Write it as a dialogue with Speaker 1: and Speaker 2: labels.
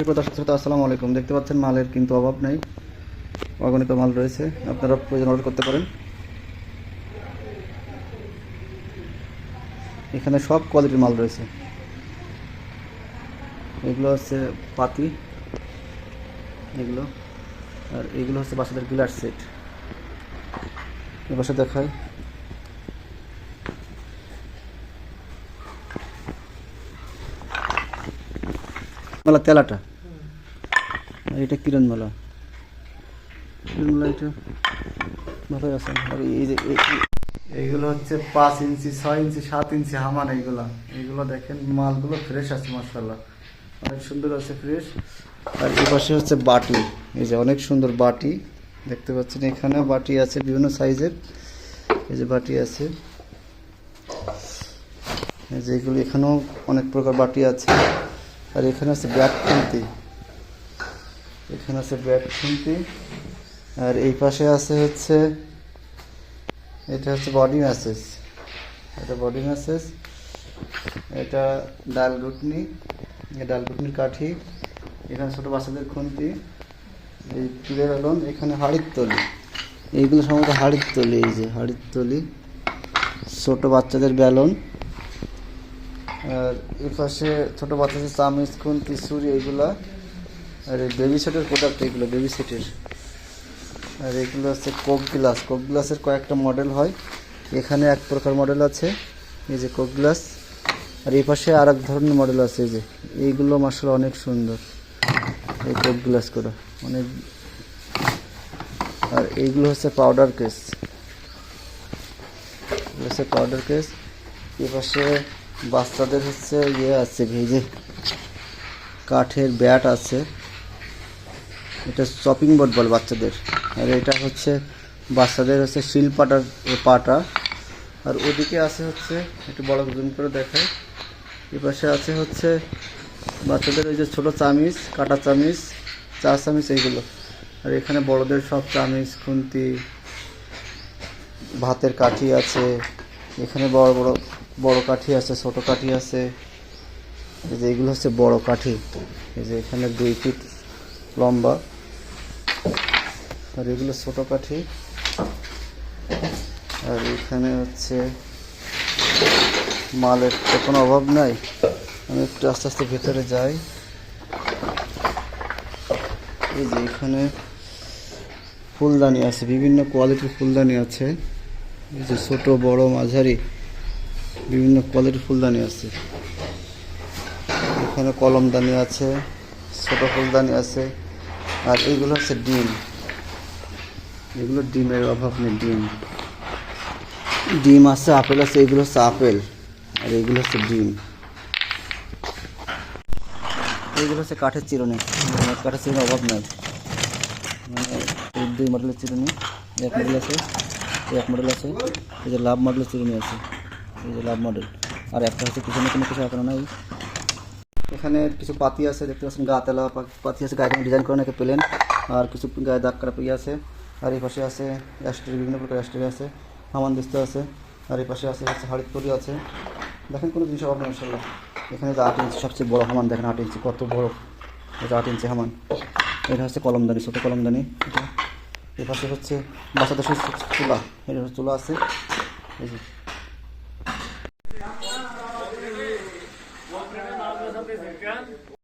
Speaker 1: সুপ্রিয় দর্শক শ্রোতা, আসসালামু আলাইকুম। দেখতে পাচ্ছেন মালের কিন্তু অভাব নেই। অগণিত মাল রয়েছে। আপনারা প্রয়োজন অর্ডার করতে পারেন। এখানে সব কোয়ালিটির মাল রয়েছে। এগুলো হচ্ছে পাতি, এগুলো, আর এগুলো হচ্ছে বাচ্চাদের গিলার সেট এ পাশে দেখায় মেলা তেলাটা। এটা কিরণ মেলা। কিরণ মেলা এটা ভালোই আছে। আর এই যে এই- এই- এইগুলো হচ্ছে পাঁচ ইঞ্চি ছয় ইঞ্চি সাত ইঞ্চি হামান এইগুলা। এইগুলো দেখেন মালগুলো ফ্রেশ আছে মার্শাল্লাহ অনেক সুন্দর আছে ফ্রেশ আর এই পাশে হচ্ছে বাটি। এই যে অনেক সুন্দর বাটি। দেখতে পাচ্ছেন এখানেও বাটি আছে বিভিন্ন সাইজের। এই যে বাটি আছে। এই যে এগুলো এখানেও অনেক প্রকার বাটি আছে। আর এখানে আছে ব্যাট খুন্তি এখানে আছে ব্যাট খুন্তি আর এই পাশে আছে হচ্ছে, এটা হচ্ছে বডি ম্যাসেজ এটা বডি ম্যাসেজ এটা ডাল এই ডাল ঘুটনির কাঠি, এখানে ছোটো বাচ্চাদের খুন্তি। এই তুলের আলন, এখানে হাড়ির তলি। এইগুলো সম্ভবত হাড়ির তলি, এই যে হাড়ির তলি। ছোটো বাচ্চাদের ব্যালন। আর এই পাশে ছোটো বাচ্চাদের চামিচ, খুন্তি, ছুরি, এইগুলা। আর এই বেবি সেটের প্রোডাক্ট এগুলো বেবি সেটের আর এগুলো হচ্ছে কোক গ্লাস কোক গ্লাসের কয়েকটা মডেল হয়। এখানে এক প্রকার মডেল আছে, এই যে কোক গ্লাস আর এই পাশে আর এক ধরনের মডেল আছে, এই যে। এইগুলো মাসাল অনেক সুন্দর, এই কোক গ্লাস করা অনেক আর এইগুলো হচ্ছে পাউডার কেস হচ্ছে পাউডার কেস এ পাশে বাচ্চাদের হচ্ছে ইয়ে আছে, এই যে কাঠের ব্যাট আছে। এটা চপিং বোর্ড বল বাচ্চাদের। আর এটা হচ্ছে, বাচ্চাদের হচ্ছে শিল পাটার পাটা। আর ওদিকে আছে হচ্ছে, একটু বড় জুম করে দেখায় এ পাশে আছে হচ্ছে, বাচ্চাদের ওই যে ছোটো চামিচ, কাটা চামিচ, চা চামিচ এইগুলো। আর এখানে বড়দের সব চামিচ, খুন্তি, ভাতের কাঠি আছে। এখানে বড় বড় বড় কাঠি আছে, ছোট কাঠি আছে। এই যে এগুলো হচ্ছে বড় কাঠি। এই যে এখানে দুই ফিট লম্বা। আর এগুলো ছোটো কাঠি আর এখানে হচ্ছে মালের তো কোনো অভাব নাই। আমি একটু আস্তে আস্তে ভেতরে যাই। এই যে এখানে ফুলদানি আছে, বিভিন্ন কোয়ালিটির ফুলদানি আছে। এই যে ছোটো, বড়, মাঝারি, বিভিন্ন কোয়ালিটির ফুলদানি আছে। এখানে কলমদানি আছে। ছোট ফুলদানি আছে, আর এইগুলো হচ্ছে ডিম। এগুলো ডিমের অভাব নেই, ডিম। ডিম আছে, আপেল আছে, এগুলো হচ্ছে আপেল, আর এগুলো হচ্ছে ডিম। এইগুলো হচ্ছে কাঠের চিরুনি মানে কাঠের চিরুনির অভাব নাই। মানে দুই মডেলের চিরুনি, এক মডেল আছে, এক মডেল আছে, এই যে লাভ মডেলের চিরুনি আছে, এই যে লাভ মডেল। আর একটা হচ্ছে পিছনে কোনো কিছু এখনও নাই এখানে কিছু পাতি আছে, দেখতে পাচ্ছেন গা তেলা পাতি আছে, গায়ে ডিজাইন করে নাকি প্লেন। আর কিছু গায়ে দাগ করা ইয়ে আছে, আর এই পাশে আছে অ্যাস্ট্রি বিভিন্ন প্রকার অ্যাস্ট্রি আছে, হামান দিস্তা আছে, আর এই পাশে আছে হচ্ছে হাড়ির তরি আছে। দেখেন কোনো জিনিস অভাব নেই এখানে যে আট ইঞ্চি, সবচেয়ে বড় হামান, দেখেন আট ইঞ্চি, কত বড়। এটা আট ইঞ্চি হামান, এটা হচ্ছে কলমদানি, ছোটো কলমদানি, এটা। এই পাশে হচ্ছে বাচ্চাদের চুলা, এটা চুলা আছে। এই যে